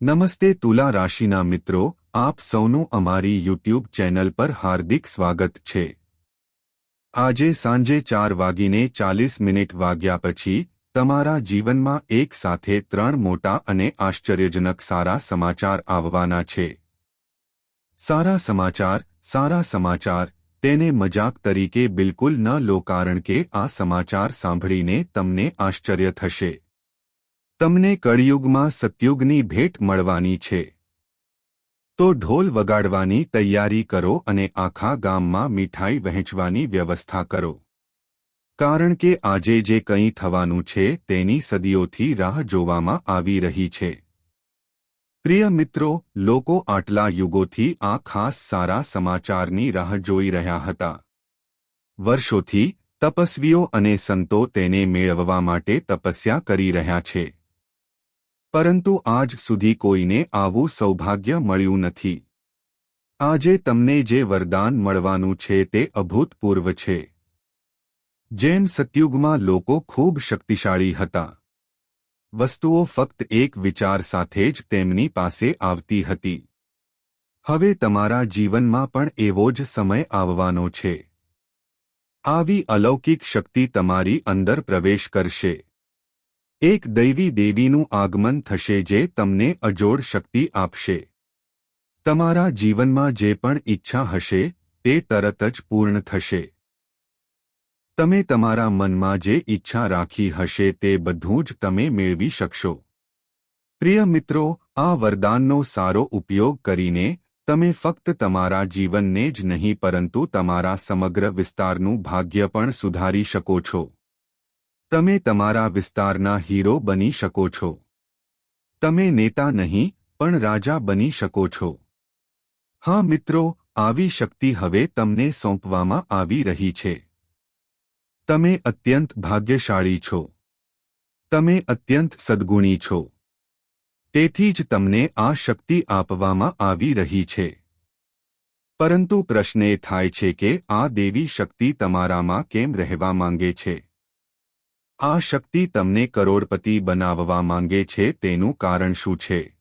નમસ્તે તુલા રાશિના મિત્રો, આપ સૌનું અમારી યુટ્યુબ ચેનલ પર હાર્દિક સ્વાગત છે. આજે સાંજે ચાર વાગીને ચાલીસ મિનિટ વાગ્યા પછી, તમારા જીવનમાં એક સાથે ત્રણ મોટા અને આશ્ચર્યજનક સારા સમાચાર આવવાના છે. સારા સમાચાર સારા સમાચાર, તેને મજાક તરીકે બિલકુલ ન લો કારણ કે આ સમાચાર સાંભળીને તમને આશ્ચર્ય થશે. તમને કળિયુગમાં સત્યુગની ભેટ મળવાની છે. તો ઢોલ વગાડવાની તૈયારી કરો અને આખા ગામમાં મીઠાઈ વહેંચવાની વ્યવસ્થા કરો. કારણ કે આજે જે કંઈ થવાનું છે તેની સદીઓથી રાહ જોવામાં આવી રહી છે. પ્રિય મિત્રો, લોકો આટલા યુગોથી આ ખાસ સારા સમાચારની રાહ જોઈ રહ્યા હતા. વર્ષોથી, તપસ્વીઓ અને સંતો તેને મેળવવા માટે તપસ્યા કરી રહ્યા છે. પરંતુ આજ સુધી કોઈને આવું સૌભાગ્ય મળ્યું નથી. આજે તમને જે વરદાન મળવાનું છે તે અભૂતપૂર્વ છે. જૈન સતયુગમાં લોકો ખૂબ શક્તિશાળી હતા. વસ્તુઓ ફક્ત એક વિચાર સાથે જ તેમની પાસે આવતી હતી. હવે તમારા જીવનમાં પણ એવો જ સમય આવવાનો છે. આવી અલૌકિક શક્તિ તમારી અંદર પ્રવેશ કરશે. એક દૈવી દેવીનું આગમન થશે જે તમને અજોડ શક્તિ આપશે. તમારા જીવનમાં જે પણ ઈચ્છા હશે, તે તરત જ પૂર્ણ થશે. તમે તમારા મનમાં જે ઈચ્છા રાખી હશે, તે બધું જ તમે મેળવી શકશો. પ્રિય મિત્રો, આ વરદાનનો સારો ઉપયોગ કરીને, તમે ફક્ત તમારા જીવનને જ નહીં, પરંતુ તમારા સમગ્ર વિસ્તારનું ભાગ્ય પણ સુધારી શકો છો. તમે તમારા વિસ્તારના હીરો બની શકો છો. તમે નેતા નહીં, પણ રાજા બની શકો છો. હા મિત્રો, આવી શક્તિ હવે તમને સોંપવામાં આવી રહી છે. તમે અત્યંત ભાગ્યશાળી છો. તમે અત્યંત સદગુણી છો. તેથી જ તમને આ શક્તિ આપવામાં આવી રહી છે. પરંતુ પ્રશ્ન એ થાય છે કે આ દેવી શક્તિ તમારામાં કેમ રહેવા માંગે છે? આ શક્તિ તમને કરોડપતિ બનાવવા માંગે છે, તેનું કારણ શું છે?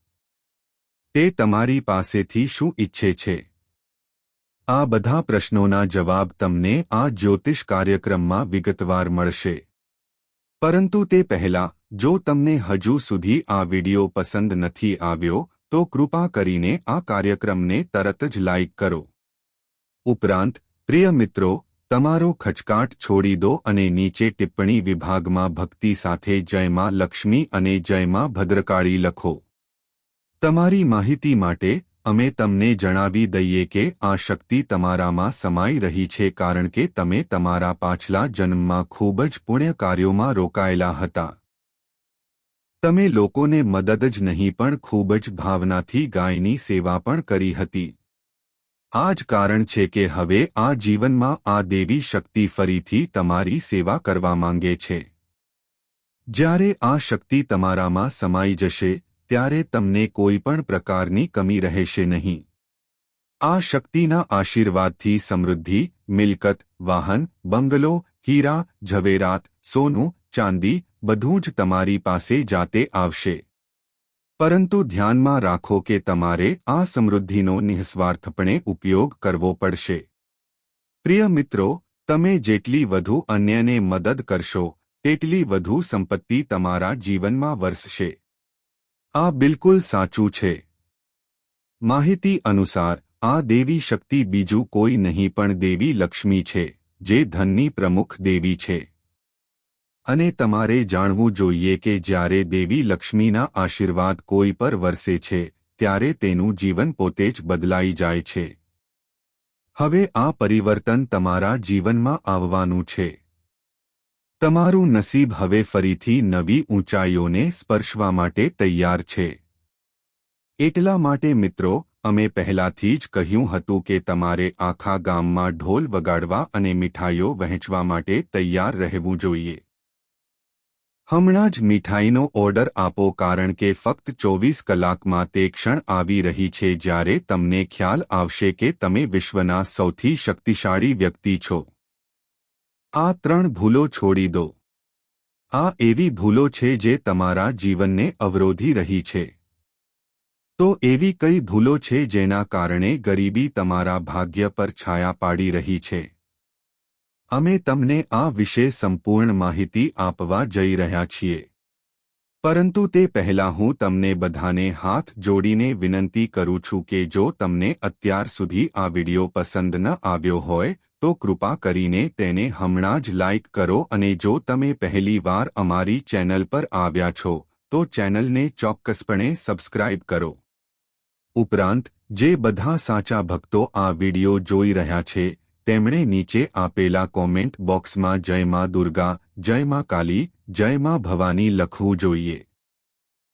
તે તમારી પાસેથી શું ઈચ્છે છે? આ બધા પ્રશ્નોના જવાબ તમને આ જ્યોતિષ કાર્યક્રમમાં વિગતવાર મળશે. પરંતુ તે પહેલા, જો તમને હજુ સુધી આ વિડિયો પસંદ નથી આવ્યો, તો કૃપા કરીને આ કાર્યક્રમને તરત જ લાઇક કરો. ઉપરાંત, પ્રિય મિત્રો તમારો ખચકાટ છોડી દો અને નીચે ટિપ્પણી વિભાગમાં ભક્તિ સાથે જયમાં લક્ષ્મી અને જયમાં ભદ્રકાળી લખો. તમારી માહિતી માટે અમે તમને જણાવી દઈએ કે આ શક્તિ તમારામાં સમાઈ રહી છે કારણ કે તમે તમારા પાછલા જન્મમાં ખૂબ જ પુણ્ય કાર્યોમાં રોકાયેલા હતા. તમે લોકોને મદદ જ નહીં પણ ખૂબ જ ભાવનાથી ગાયની સેવા પણ કરી હતી. આ જ કારણ છે કે હવે આ જીવનમાં આ દેવી શક્તિ ફરીથી તમારી સેવા કરવા માંગે છે. જ્યારે આ શક્તિ તમારામાં સમાઈ જશે, ત્યારે તમને કોઈ પણ પ્રકારની કમી રહેશે નહીં. આ શક્તિના આશીર્વાદથી સમૃદ્ધિ, મિલકત, વાહન, બંગલો, હીરા, ઝવેરાત, સોનું, ચાંદી, બધું જ તમારી પાસે જાતે આવશે. પરંતુ ધ્યાનમાં રાખો કે તમારે આ સમૃદ્ધિનો નિઃસ્વાર્થપણે ઉપયોગ કરવો પડશે. પ્રિય મિત્રો, તમે જેટલી વધુ અન્યને મદદ કરશો, તેટલી વધુ સંપત્તિ તમારા જીવનમાં વરસશે. આ બિલકુલ સાચું છે. માહિતી અનુસાર, આ દેવી શક્તિ બીજું કોઈ નહીં પણ દેવી લક્ષ્મી છે, જે ધનની પ્રમુખ દેવી છે. અને તમારે જાણવું જોઈએ કે જ્યારે દેવી લક્ષ્મીના આશીર્વાદ કોઈ પર વરસે છે, ત્યારે તેનું જીવન પોતે જ બદલાઈ જાય છે. હવે આ પરિવર્તન તમારા જીવનમાં આવવાનું છે. તમારું નસીબ હવે ફરીથી નવી ઊંચાઈઓને સ્પર્શવા માટે તૈયાર છે. એટલા માટે મિત્રો, અમે પહેલાથી જ કહ્યું હતું કે તમારે આખા ગામમાં ઢોલ વગાડવા અને મીઠાઈઓ વહેંચવા માટે તૈયાર રહેવું જોઈએ. હમણાં જ મીઠાઈનો ઓર્ડર આપો કારણ કે ફક્ત ચોવીસ કલાકમાં તે ક્ષણ આવી રહી છે જ્યારે તમને ખ્યાલ આવશે કે તમે વિશ્વના સૌથી શક્તિશાળી વ્યક્તિ છો. આ ત્રણ ભૂલો છોડી દો. આ એવી ભૂલો છે જે તમારા જીવનને અવરોધી રહી છે. તો એવી કઈ ભૂલો છે જેના કારણે ગરીબી તમારા ભાગ્ય પર છાયા પાડી રહી છે? અમે તમને આ વિશે સંપૂર્ણ માહિતી આપવા જઈ રહ્યા છીએ. પરંતુ તે પહેલાં હું તમને બધાને હાથ જોડીને વિનંતી કરું છું કે જો તમને અત્યાર સુધી આ વિડિયો પસંદ ન આવ્યો હોય, તો કૃપા કરીને તેને હમણાં જ લાઇક કરો અને જો તમે પહેલીવાર અમારી ચેનલ પર આવ્યા છો, તો ચેનલને ચોક્કસપણે સબસ્ક્રાઇબ કરો. ઉપરાંત, જે બધા સાચા ભક્તો આ વિડિયો જોઈ રહ્યા છે તેમણે નીચે આપેલા કોમેન્ટ બોક્સમાં જય માં દુર્ગા, જય માં કાલી, જય માં ભવાની લખવું જોઈએ.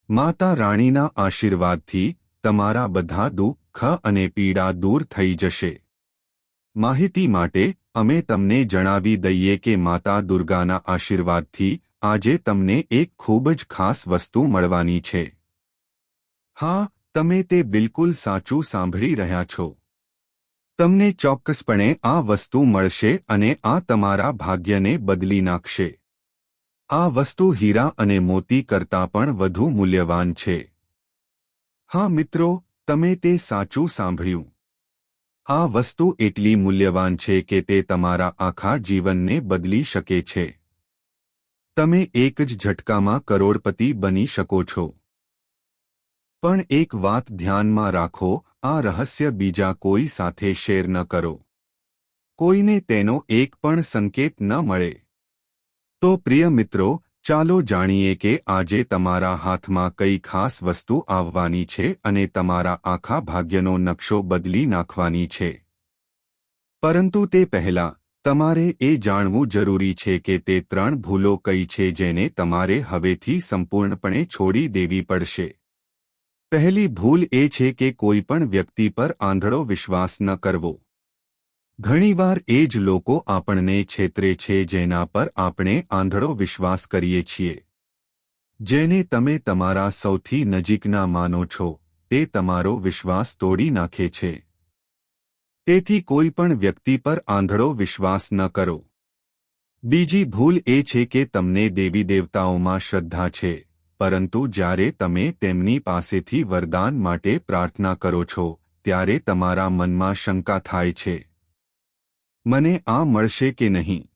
માતા રાણીના આશીર્વાદથી તમારા બધા દુઃખ અને પીડા દૂર થઈ જશે. માહિતી માટે અમે તમને જણાવી દઈએ કે માતા દુર્ગાના આશીર્વાદથી આજે તમને એક ખૂબ જ ખાસ વસ્તુ મળવાની છે. હા, તમે તે બિલકુલ સાચું સાંભળી રહ્યા છો. તમને ચોક્કસપણે આ વસ્તુ મળશે અને આ તમારા ભાગ્યને બદલી નાખશે. આ વસ્તુ હીરા અને મોતી કરતાં પણ વધુ મૂલ્યવાન છે. હા મિત્રો, તમે તે સાચું સાંભળ્યું. આ વસ્તુ એટલી મૂલ્યવાન છે કે તે તમારા આખા જીવનને બદલી શકે છે. તમે એક જ ઝટકામાં કરોડપતિ બની શકો છો. પણ એક વાત ધ્યાનમાં રાખો, આ રહસ્ય બીજા કોઈ સાથે શેર ન કરો. કોઈને તેનો એક પણ સંકેત ન મળે. તો પ્રિય મિત્રો, ચાલો જાણીએ કે આજે તમારા હાથમાં કઈ ખાસ વસ્તુ આવવાની છે અને તમારા આખા ભાગ્યનો નકશો બદલી નાખવાની છે. પરંતુ તે પહેલા, તમારે એ જાણવું જરૂરી છે કે તે ત્રણ ભૂલો કઈ છે જેને તમારે હવેથી સંપૂર્ણપણે છોડી દેવી પડશે. પહેલી ભૂલ એ છે કે કોઈ પણ વ્યક્તિ પર આંધળો વિશ્વાસ ન કરવો. ઘણીવાર એ જ લોકો આપણને છેતરે છે જેના પર આપણે આંધળો વિશ્વાસ કરીએ છીએ. જેને તમે તમારા સૌથી નજીકના માનો છો, તે તમારો વિશ્વાસ તોડી નાખે છે. તેથી કોઈ પણ વ્યક્તિ પર આંધળો વિશ્વાસ ન કરો. બીજી ભૂલ એ છે કે તમને દેવી દેવતાઓમાં શ્રદ્ધા છે. પરંતુ જ્યારે તમે તેમની પાસેથી વરદાન માટે પ્રાર્થના કરો છો, ત્યારે તમારા મનમાં શંકા થાય છે. મને આ મળશે કે નહીં?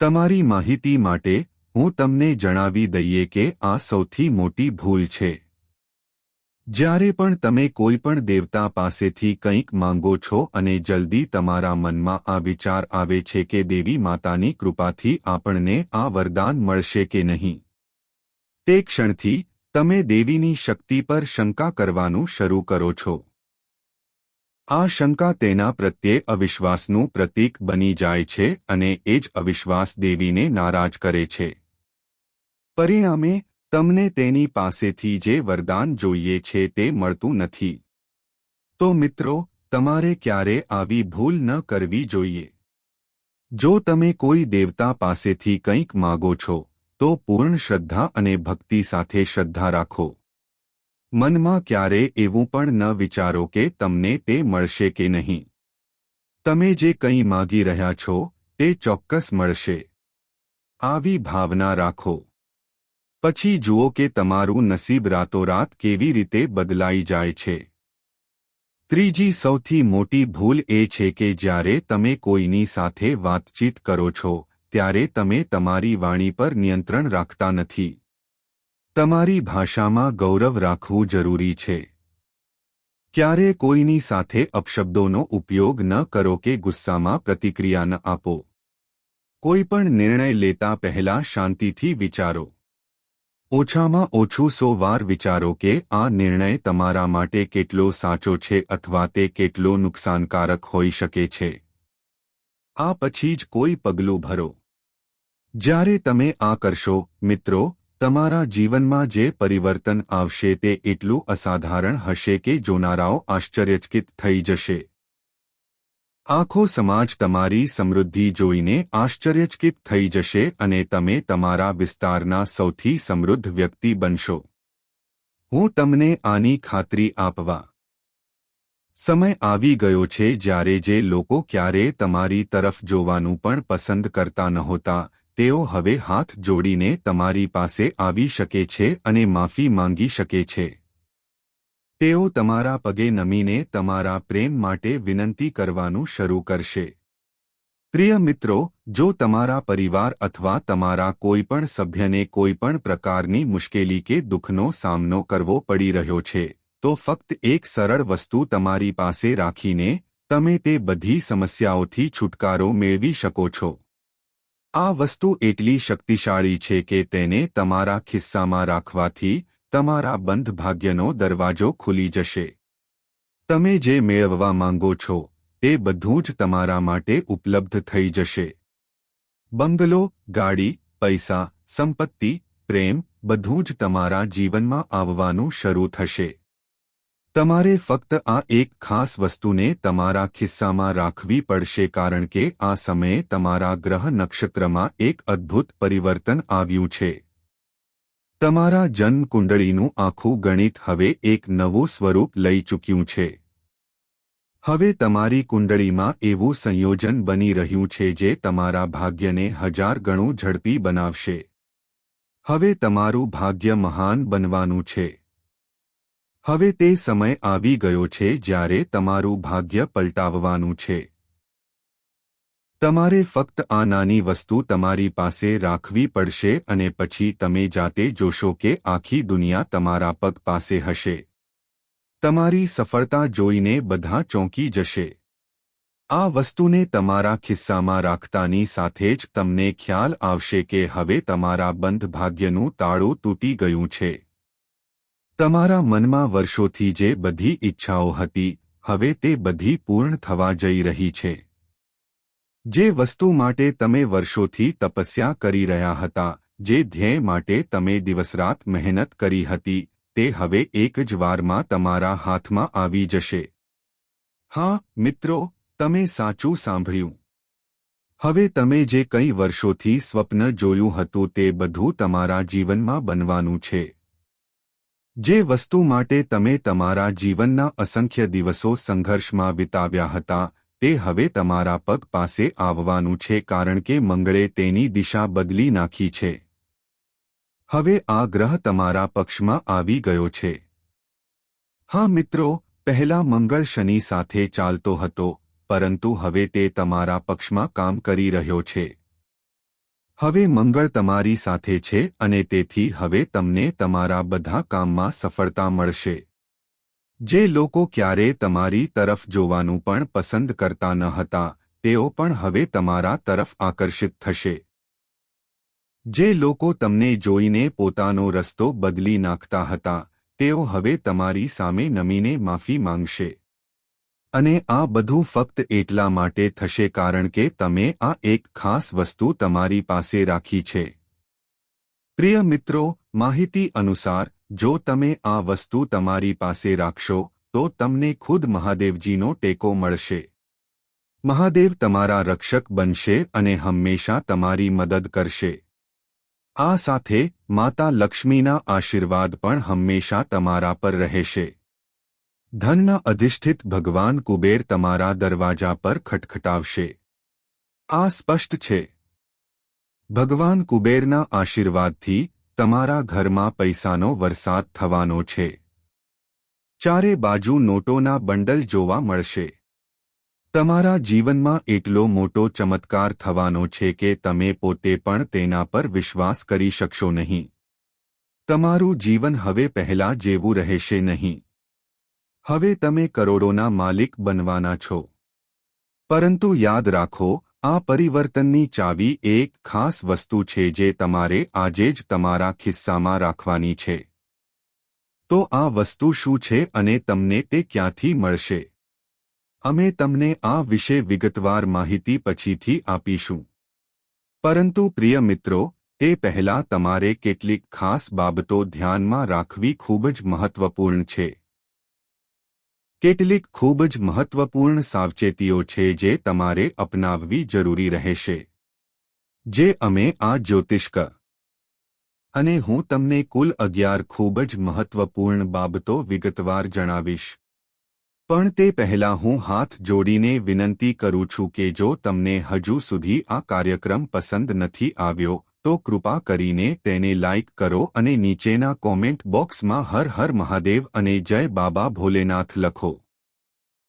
તમારી માહિતી માટે હું તમને જણાવી દઈએ કે આ સૌથી મોટી ભૂલ છે. જ્યારે પણ તમે કોઈ પણ દેવતા પાસેથી કંઈક માંગો છો અને જલ્દી તમારા મનમાં આ વિચાર આવે છે કે દેવી માતાની કૃપાથી આપણને આ વરદાન મળશે કે નહીં. તે ક્ષણથી, તમે દેવીની શક્તિ પર શંકા કરવાનું શરૂ કરો છો. આ શંકા તેના પ્રત્યે અવિશ્વાસનું પ્રતીક બની જાય છે અને એ જ અવિશ્વાસ દેવીને નારાજ કરે છે. પરિણામે, તમને તેની પાસેથી જે વરદાન જોઈએ છે તે મળતું નથી. તો મિત્રો, તમારે ક્યારે આવી ભૂલ ન કરવી જોઈએ? જો તમે કોઈ દેવતા પાસેથી કંઈક માગો છો તો પૂર્ણ શ્રદ્ધા અને ભક્તિ સાથે શ્રદ્ધા રાખો. મનમાં ક્યારે એવું પણ ન વિચારો કે તમને તે મળશે કે નહીં. તમે જે કંઈ માગી રહ્યા છો, તે ચોક્કસ મળશે. આવી ભાવના રાખો. પછી જુઓ કે તમારું નસીબ રાતોરાત કેવી રીતે બદલાઈ જાય છે. ત્રીજી સૌથી મોટી ભૂલ એ છે કે જ્યારે તમે કોઈની સાથે વાતચીત કરો છો ત્યારે તમે તમારી વાણી પર નિયંત્રણ રાખતા નથી. તમારી ભાષામાં ગૌરવ રાખવું જરૂરી છે. ક્યારે કોઈની સાથે અપશબ્દોનો ઉપયોગ ન કરો કે ગુસ્સામાં પ્રતિક્રિયા ન આપો. કોઈ પણ નિર્ણય લેતા પહેલા શાંતિથી વિચારો. ઓછામાં ઓછું સો વાર વિચારો કે આ નિર્ણય તમારા માટે કેટલો સાચો છે અથવા તે કેટલો નુકસાનકારક હોઈ શકે છે. આ પછી જ કોઈ પગલું ભરો. જ્યારે તમે આ કરશો, મિત્રો, તમારા જીવનમાં જે પરિવર્તન આવશે તે એટલું અસાધારણ હશે કે જોનારાઓ આશ્ચર્યચકિત થઈ જશે. આખો સમાજ તમારી સમૃદ્ધિ જોઈને આશ્ચર્યચકિત થઈ જશે અને તમે તમારા વિસ્તારના સૌથી સમૃદ્ધ વ્યક્તિ બનશો. હું તમને આની ખાતરી આપવા. સમય આવી ગયો છે જ્યારે જે લોકો ક્યારે તમારી તરફ જોવાનું પણ પસંદ કરતા નહોતા તેઓ હવે હાથ જોડીને તમારી પાસે આવી શકે છે અને માફી માંગી શકે છે. તેઓ તમારા પગે નમીને તમારા પ્રેમ માટે વિનંતી કરવાનું શરૂ કરશે. પ્રિય મિત્રો, જો તમારા પરિવાર અથવા તમારા કોઈપણ સભ્યને કોઈપણ પ્રકારની મુશ્કેલી કે દુઃખનો સામનો કરવો પડી રહ્યો છે, તો ફક્ત એક સરળ વસ્તુ તમારી પાસે રાખીને તમે તે બધી સમસ્યાઓથી છુટકારો મેળવી શકો છો. આ વસ્તુ એટલી શક્તિશાળી છે કે તેને તમારા ખિસ્સામાં રાખવાથી તમારા બંધ ભાગ્યનો દરવાજો ખુલી જશે. તમે જે મેળવવા માંગો છો, તે બધું જ તમારા માટે ઉપલબ્ધ થઈ જશે. બંગલો, ગાડી, પૈસા, સંપત્તિ, પ્રેમ બધું જ તમારા જીવનમાં આવવાનું શરૂ થશે. તમારે ફક્ત આ એક ખાસ વસ્તુને તમારા ખિસ્સામાં રાખવી પડશે કારણ કે આ સમયે તમારા ગ્રહ નક્ષત્રમાં એક અદ્ભુત પરિવર્તન આવ્યું છે. તમારા જન્મ કુંડળીનું આખું ગણિત હવે એક નવું સ્વરૂપ લઈ ચૂક્યું છે. હવે તમારી કુંડળીમાં એવું સંયોજન બની રહ્યું છે જે તમારા ભાગ્યને હજાર ગણું ઝડપી બનાવશે. હવે તમારું ભાગ્ય મહાન બનવાનું છે. હવે તે સમય આવી ગયો છે જ્યારે તમારું ભાગ્ય પલટાવવાનું છે. તમારે ફક્ત આ નાની વસ્તુ તમારી પાસે રાખવી પડશે અને પછી તમે જાતે જોશો કે આખી દુનિયા તમારા પગ પાસે હશે. તમારી સફળતા જોઈને બધા ચોંકી જશે. આ વસ્તુને તમારા ખિસ્સામાં રાખતાની સાથે જ તમને ખ્યાલ આવશે કે હવે તમારા બંધ ભાગ્યનું તાળું તૂટી ગયું છે. તમારા મનમાં વર્ષોથી જે બધી ઈચ્છાઓ હતી, હવે તે બધી પૂર્ણ થવા જઈ રહી છે. જે વસ્તુ માટે તમે વર્ષોથી તપસ્યા કરી રહ્યા હતા, જે ધ્યેય માટે તમે દિવસરાત મહેનત કરી હતી, તે હવે એક જ વારમાં તમારા હાથમાં આવી જશે. હા, મિત્રો, તમે સાચું સાંભળ્યું. હવે તમે જે કંઈ વર્ષોથી સ્વપ્ન જોયું હતું તે બધું તમારા જીવનમાં બનવાનું છે. જે વસ્તુ માટે તમે તમારા જીવનના અસંખ્ય દિવસો સંઘર્ષમાં વિતાવ્યા હતા, તે હવે તમારા પગ પાસે આવવાનું છે કારણ કે મંગળે તેની દિશા બદલી નાખી છે. હવે આ ગ્રહ તમારા પક્ષમાં આવી ગયો છે. હા મિત્રો, પહેલા મંગળ શનિ સાથે ચાલતો હતો, પરંતુ હવે તે તમારા પક્ષમાં કામ કરી રહ્યો છે. હવે મંગળ તમારી સાથે છે અને તેથી હવે તમને તમારા બધા કામમાં સફળતા મળશે. જે લોકો ક્યારે તમારી તરફ જોવાનું પણ પસંદ કરતા ન હતા, તેઓ પણ હવે તમારા તરફ આકર્ષિત થશે. જે લોકો તમને જોઈને પોતાનો રસ્તો બદલી નાખતા હતા, તેઓ હવે તમારી સામે નમીને માફી માંગશે. અને આ બધું ફક્ત એટલા માટે થશે કારણ કે તમે આ એક ખાસ વસ્તુ તમારી પાસે રાખી છે. પ્રિય મિત્રો, માહિતી અનુસાર, જો તમે આ વસ્તુ તમારી પાસે રાખશો, તો તમને ખુદ મહાદેવજીનો ટેકો મળશે. મહાદેવ તમારા રક્ષક બનશે અને હંમેશા તમારી મદદ કરશે. આ સાથે માતા લક્ષ્મીના આશીર્વાદ પણ હંમેશા તમારા પર રહેશે. ધનના અધિષ્ઠિત ભગવાન કુબેર તમારા દરવાજા પર ખટખટાવશે. આ સ્પષ્ટ છે. ભગવાન કુબેરના આશીર્વાદથી તમારા ઘરમાં પૈસાનો વરસાદ થવાનો છે. ચારે બાજુ નોટોના બંડલ જોવા મળશે. તમારા જીવનમાં એટલો મોટો ચમત્કાર થવાનો છે કે તમે પોતે પણ તેના પર વિશ્વાસ કરી શકશો નહીં. તમારું જીવન હવે પહેલા જેવું રહેશે નહીં. હવે તમે કરોડોના માલિક બનવાના છો. પરંતુ યાદ રાખો, આ પરિવર્તનની ચાવી એક ખાસ વસ્તુ છે જે તમારે આજે જ તમારા ખિસ્સામાં રાખવાની છે. તો આ વસ્તુ શું છે અને તમને તે ક્યાંથી મળશે? અમે તમને આ વિશે વિગતવાર માહિતી પછીથી આપીશું. પરંતુ પ્રિય મિત્રો તે પહેલાં તમારે કેટલીક ખાસ બાબતો ધ્યાનમાં રાખવી ખૂબ જ મહત્વપૂર્ણ છે. કેટલીક ખૂબ જ મહત્વપૂર્ણ સાવચેતીઓ છે જે તમારે અપનાવવી જરૂરી રહેશે. જે અમે આ જ્યોતિષ્ક અને હું તમને કુલ અગિયાર ખૂબ જ મહત્વપૂર્ણ બાબતો વિગતવાર જણાવીશ. પણ તે પહેલા હું હાથ જોડીને વિનંતી કરું છું કે જો તમને હજુ સુધી આ કાર્યક્રમ પસંદ નથી આવ્યો તો કૃપા કરીને તેને લાઇક કરો અને નીચેના કોમેન્ટ બોક્સમાં હર હર મહાદેવ અને જય બાબા ભોલેનાથ લખો.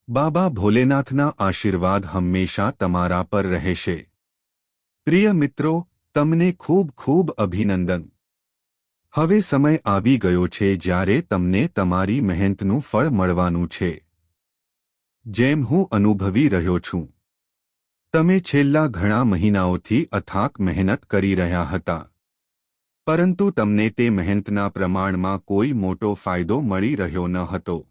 બાબા ભોલેનાથના આશીર્વાદ હંમેશા તમારા પર રહેશે. પ્રિય મિત્રો, તમને ખૂબ ખૂબ અભિનંદન. હવે સમય આવી ગયો છે જ્યારે તમને તમારી મહેનતનું ફળ મળવાનું છે. જેમ હું અનુભવી રહ્યો છું. તમે છેલ્લા ઘણા મહિનાઓથી અથાક મહેનત કરી રહ્યા હતા. પરંતુ તમને તે મહેનતના પ્રમાણમાં કોઈ મોટો ફાયદો મળી રહ્યો ન હતો.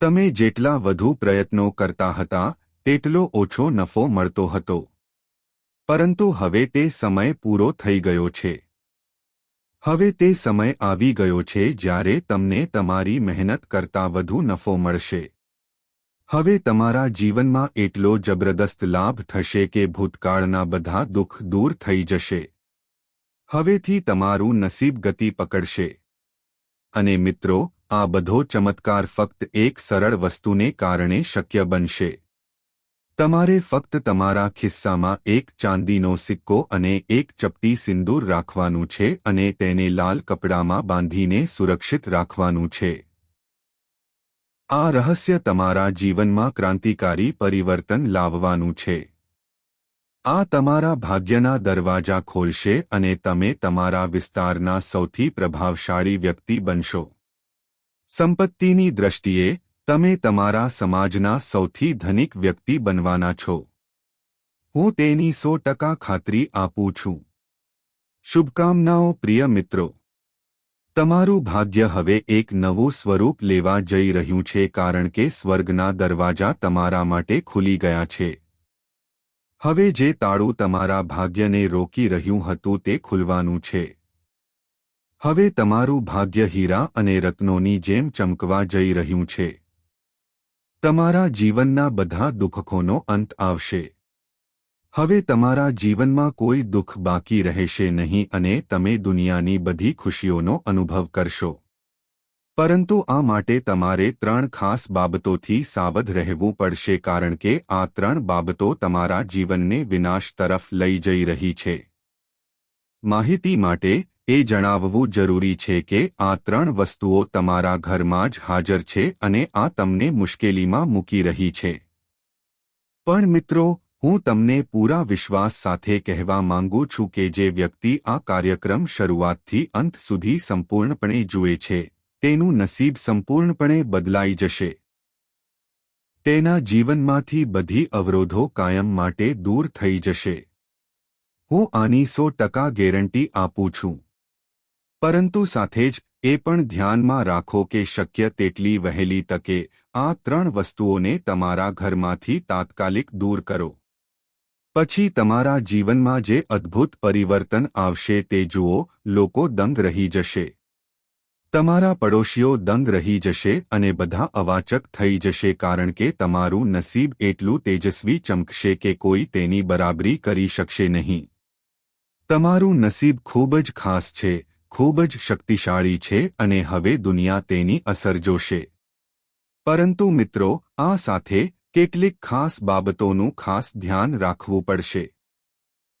તમે જેટલા વધુ પ્રયત્નો કરતા હતા, તેટલો ઓછો નફો મળતો હતો. પરંતુ હવે તે સમય પૂરો થઈ ગયો છે. હવે તે સમય આવી ગયો છે જ્યારે તમને તમારી મહેનત કરતાં વધુ નફો મળશે. હવે તમારા જીવનમાં એટલો જબરદસ્ત લાભ થશે કે ભૂતકાળના બધા દુઃખ દૂર થઈ જશે. હવેથી તમારું નસીબ ગતિ પકડશે. અને મિત્રો, આ બધો ચમત્કાર ફક્ત એક સરળ વસ્તુને કારણે શક્ય બનશે. તમારે ફક્ત તમારા ખિસ્સામાં એક ચાંદીનો સિક્કો અને એક ચપટી સિંદૂર રાખવાનું છે અને તેને લાલ કપડામાં બાંધીને સુરક્ષિત રાખવાનું છે. આ રહસ્ય તમારા જીવનમાં ક્રાંતિકારી પરિવર્તન લાવવાનું છે. આ તમારા ભાગ્યના દરવાજા ખોલશે અને તમે તમારા વિસ્તારના સૌથી પ્રભાવશાળી વ્યક્તિ બનશો. સંપત્તિની દ્રષ્ટિએ, તમે તમારા સમાજના સૌથી ધનિક વ્યક્તિ બનવાના છો. હું તેની સો ટકા ખાતરી આપું છું. શુભકામનાઓ પ્રિય મિત્રો. તમારું ભાગ્ય હવે એક નવું સ્વરૂપ લેવા જઈ રહ્યું છે કારણ કે સ્વર્ગના દરવાજા તમારા માટે ખુલી ગયા છે. હવે જે તાળું તમારા ભાગ્યને રોકી રહ્યું હતું તે ખુલવાનું છે. હવે તમારું ભાગ્ય હીરા અને રત્નોની જેમ ચમકવા જઈ રહ્યું છે. તમારા જીવનના બધા દુઃખોનો અંત આવશે. હવે તમારા જીવનમાં કોઈ દુઃખ બાકી રહેશે નહીં અને તમે દુનિયાની બધી ખુશીઓનો અનુભવ કરશો. પરંતુ આ માટે તમારે ત્રણ ખાસ બાબતોથી સાવધ રહેવું પડશે કારણ કે આ ત્રણ બાબતો તમારા જીવનને વિનાશ તરફ લઈ જઈ રહી છે. માહિતી માટે એ જણાવવું જરૂરી છે કે આ ત્રણ વસ્તુઓ તમારા ઘરમાં જ હાજર છે અને આ તમને મુશ્કેલીમાં મૂકી રહી છે. પણ મિત્રો હું તમને પૂરા વિશ્વાસ સાથે કહેવા માંગુ છું કે જે વ્યક્તિ આ કાર્યક્રમ શરૂઆતથી અંત સુધી સંપૂર્ણપણે જુએ છે, તેનું નસીબ સંપૂર્ણપણે બદલાઈ જશે. તેના જીવનમાંથી બધી અવરોધો કાયમ માટે દૂર થઈ જશે. હું આની સો ટકા ગેરંટી આપું છું. પરંતુ સાથે જ, એ પણ ધ્યાનમાં રાખો કે શક્ય તેટલી વહેલી તકે, આ ત્રણ વસ્તુઓને તમારા ઘરમાંથી તાત્કાલિક દૂર કરો. પછી તમારા જીવનમાં જે અદ્ભુત પરિવર્તન આવશે તે જુઓ, લોકો દંગ રહી જશે. તમારા પડોશીઓ દંગ રહી જશે અને બધા અવાચક થઈ જશે કારણ કે તમારું નસીબ એટલું તેજસ્વી ચમકશે કે કોઈ તેની બરાબરી કરી શકશે નહીં. તમારું નસીબ ખૂબ જ ખાસ છે, ખૂબ જ શક્તિશાળી છે અને હવે દુનિયા તેની અસર જોશે. પરંતુ મિત્રો, આ સાથે કેટલીક ખાસ બાબતોનું ખાસ ધ્યાન રાખવું પડશે.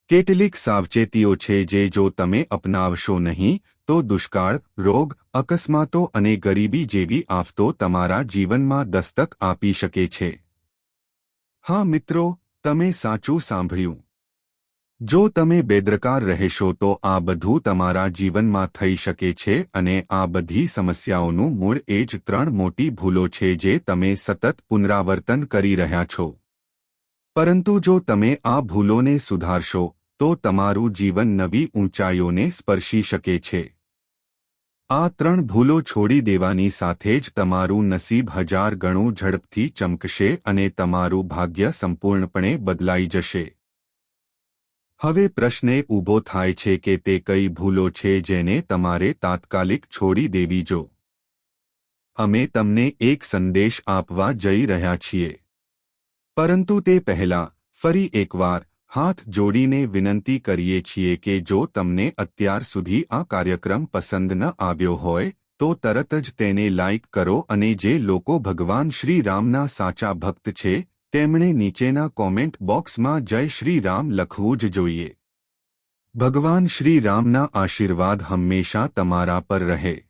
કેટલીક સાવચેતીઓ છે જે જો તમે અપનાવશો નહીં, તો દુષ્કાળ, રોગ, અકસ્માતો અને ગરીબી જેવી આફતો તમારા જીવનમાં દસ્તક આપી શકે છે. હા મિત્રો, તમે સાચું સાંભળ્યું. જો તમે બેદરકાર રહેશો તો આ બધું તમારા જીવનમાં થઈ શકે છે અને આ બધી સમસ્યાઓનું મૂળ એ જ ત્રણ મોટી ભૂલો છે જે તમે સતત પુનરાવર્તન કરી રહ્યા છો. પરંતુ જો તમે આ ભૂલોને સુધારશો, તો તમારું જીવન નવી ઊંચાઈઓને સ્પર્શી શકે છે. આ ત્રણ ભૂલો છોડી દેવાની સાથે જ તમારું નસીબ હજાર ગણું ઝડપથી ચમકશે અને તમારું ભાગ્ય સંપૂર્ણપણે બદલાઈ જશે. હવે પ્રશ્ન ઊભો થાય છે કે તે કઈ ભૂલો છે જેને તમારે તાત્કાલિક છોડી દેવી જો. અમે તમને એક સંદેશ આપવા જઈ રહ્યા છીએ. પરંતુ તે પહેલાં, ફરી એકવાર, હાથ જોડીને વિનંતી કરીએ છીએ કે જો તમને અત્યાર સુધી આ કાર્યક્રમ પસંદ ન આવ્યો હોય, તો તરત જ તેને લાઇક કરો અને જે લોકો ભગવાન શ્રી રામના સાચા ભક્ત છે તેમણે નીચેના કોમેન્ટ બોક્સમાં જય શ્રી રામ લખવું જ જોઈએ. ભગવાન શ્રી રામના આશીર્વાદ હંમેશા તમારા પર રહે.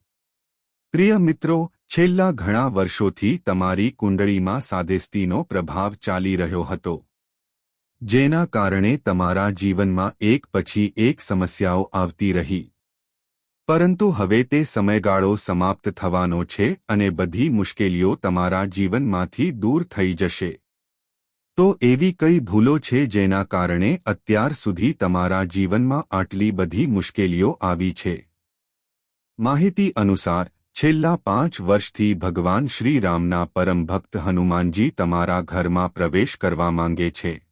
પ્રિય મિત્રો, છેલ્લા ઘણા વર્ષોથી તમારી કુંડળીમાં સાદેસ્તીનો પ્રભાવ ચાલી રહ્યો હતો. જેના કારણે તમારા જીવનમાં એક પછી એક સમસ્યાઓ આવતી રહી. પરંતુ હવે તે સમયગાળો સમાપ્ત થવાનો છે અને બધી મુશ્કેલીઓ તમારા જીવનમાંથી દૂર થઈ જશે. તો એવી કઈ ભૂલો છે જેના કારણે અત્યાર સુધી તમારા જીવનમાં આટલી બધી મુશ્કેલીઓ આવી છે? માહિતી અનુસાર, છેલ્લા પાંચ વર્ષથી ભગવાન શ્રીરામના પરમ ભક્ત હનુમાનજી તમારા ઘરમાં પ્રવેશ કરવા માંગે છે.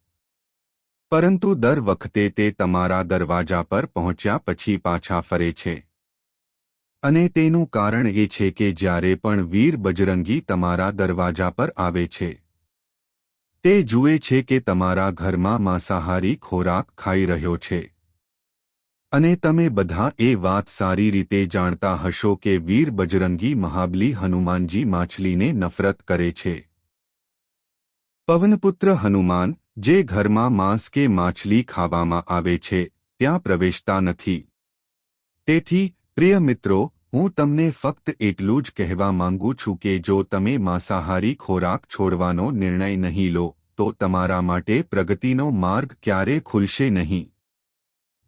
પરંતુ દર વખતે તે તમારા દરવાજા પર પહોંચ્યા પછી પાછા ફરે છે. અને તેનું કારણ એ છે કે જ્યારે પણ વીર બજરંગી તમારા દરવાજા પર આવે છે તે જુએ છે કે તમારા ઘરમાં માંસાહારી ખોરાક ખાઈ રહ્યો છે. અને તમે બધા એ વાત સારી રીતે જાણતા હશો કે વીર બજરંગી મહાબલી હનુમાનજી માછલીને નફરત કરે છે. પવનપુત્ર હનુમાન, જે ઘરમાં માંસ કે માછલી ખાવામાં આવે છે, ત્યાં પ્રવેશતા નથી. તેથી, પ્રિય મિત્રો, હું તમને ફક્ત એટલું જ કહેવા માંગુ છું કે જો તમે માંસાહારી ખોરાક છોડવાનો નિર્ણય નહીં લો તો તમારા માટે પ્રગતિનો માર્ગ ક્યારે ખુલશે નહીં.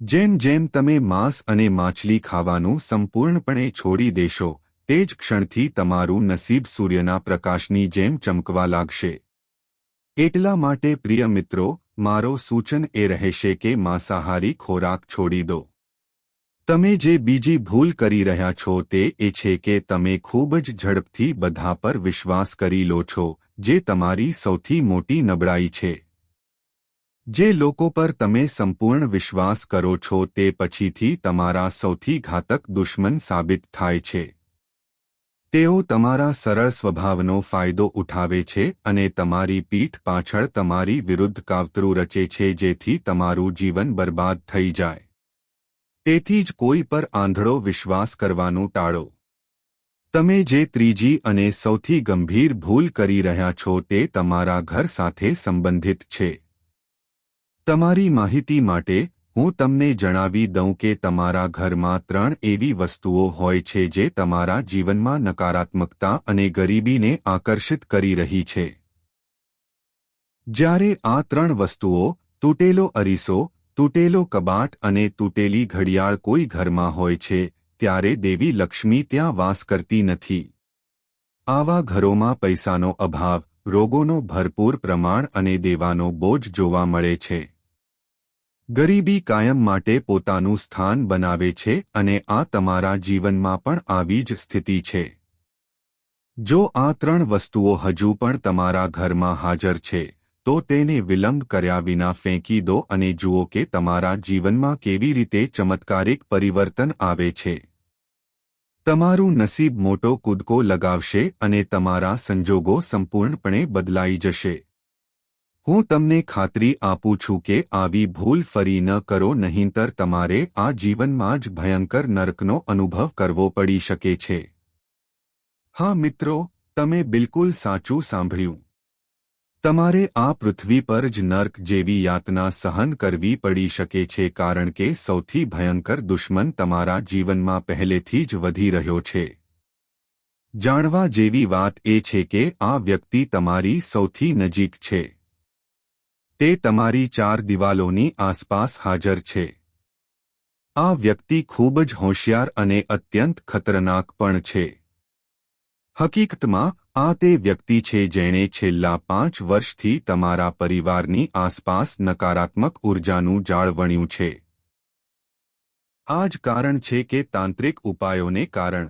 જેમ જેમ તમે માંસ અને માછલી ખાવાનું સંપૂર્ણપણે છોડી દેશો, તે જ ક્ષણથી તમારું નસીબ સૂર્યના પ્રકાશની જેમ ચમકવા લાગશે. એટલા માટે પ્રિય મિત્રો, મારો સૂચન એ રહેશે કે માંસાહારી ખોરાક છોડી દો. તમે જે બીજી ભૂલ કરી રહ્યા છો તે એ છે કે તમે ખૂબ જ ઝડપથી બધા પર વિશ્વાસ કરી લો છો જે તમારી સૌથી મોટી નબળાઈ છે. જે લોકો પર તમે સંપૂર્ણ વિશ્વાસ કરો છો તે પછીથી તમારા સૌથી ઘાતક દુશ્મન સાબિત થાય છે. તેઓ તમારા સરળ સ્વભાવનો ફાયદો ઉઠાવે છે અને તમારી પીઠ પાછળ તમારી વિરુદ્ધ કાવતરું રચે છે જેથી તમારું જીવન બરબાદ થઈ જાય. તેથી જ કોઈ પર આંધળો વિશ્વાસ કરવાનું ટાળો. તમે જે ત્રીજી અને સૌથી ગંભીર ભૂલ કરી રહ્યા છો તે તમારા ઘર સાથે સંબંધિત છે. તમારી માહિતી માટે હું તમને જણાવી દઉં કે તમારા ઘરમાં ત્રણ એવી વસ્તુઓ હોય છે જે તમારા જીવનમાં નકારાત્મકતા અને ગરીબીને આકર્ષિત કરી રહી છે. જ્યારે આ ત્રણ વસ્તુઓ, તૂટેલો અરીસો, તૂટેલો કબાટ અને તૂટેલી ઘડિયાળ કોઈ ઘરમાં હોય છે ત્યારે દેવી લક્ષ્મી ત્યાં વાસ કરતી નથી. આવા ઘરોમાં પૈસાનો અભાવ, રોગોનો ભરપૂર પ્રમાણ અને દેવાનો બોજ જોવા મળે છે. ગરીબી કાયમ માટે પોતાનું સ્થાન બનાવે છે અને આ તમારા જીવનમાં પણ આવી જ સ્થિતિ છે. જો આ ત્રણ વસ્તુઓ હજુ પણ તમારા ઘરમાં હાજર છે. તો તેને વિલંબ કર્યા વિના ફેંકી દો અને જુઓ કે તમારા જીવનમાં કેવી રીતે ચમત્કારિક પરિવર્તન આવે છે. તમારું નસીબ મોટો કૂદકો લગાવશે અને તમારા સંજોગો સંપૂર્ણપણે બદલાઈ જશે. હું તમને ખાતરી આપું છું કે આવી ભૂલ ફરી ન કરો, નહીંતર તમારે આ જીવનમાં જ ભયંકર નરકનો અનુભવ કરવો પડી શકે છે. હા મિત્રો, તમે બિલકુલ સાચું સાંભળ્યું. તમારે આ પૃથ્વી પર જ નર્ક જેવી યાતના સહન કરવી પડી શકે છે કારણ કે સૌથી ભયંકર દુશ્મન તમારા જીવનમાં પહેલેથી જ વધી રહ્યો છે. જાણવા જેવી વાત એ છે કે આ વ્યક્તિ તમારી સૌથી નજીક છે. તે તમારી ચાર દિવાલોની આસપાસ હાજર છે. આ વ્યક્તિ ખૂબ જ હોશિયાર અને અત્યંત ખતરનાક પણ છે. હકીકતમાં આ તે વ્યક્તિ છે જેણે છેલ્લા પાંચ વર્ષથી તમારા પરિવારની આસપાસ નકારાત્મક ઉર્જાનું જાળ વણ્યું છે. આ જ કારણ છે કે તાંત્રિક ઉપાયોને કારણ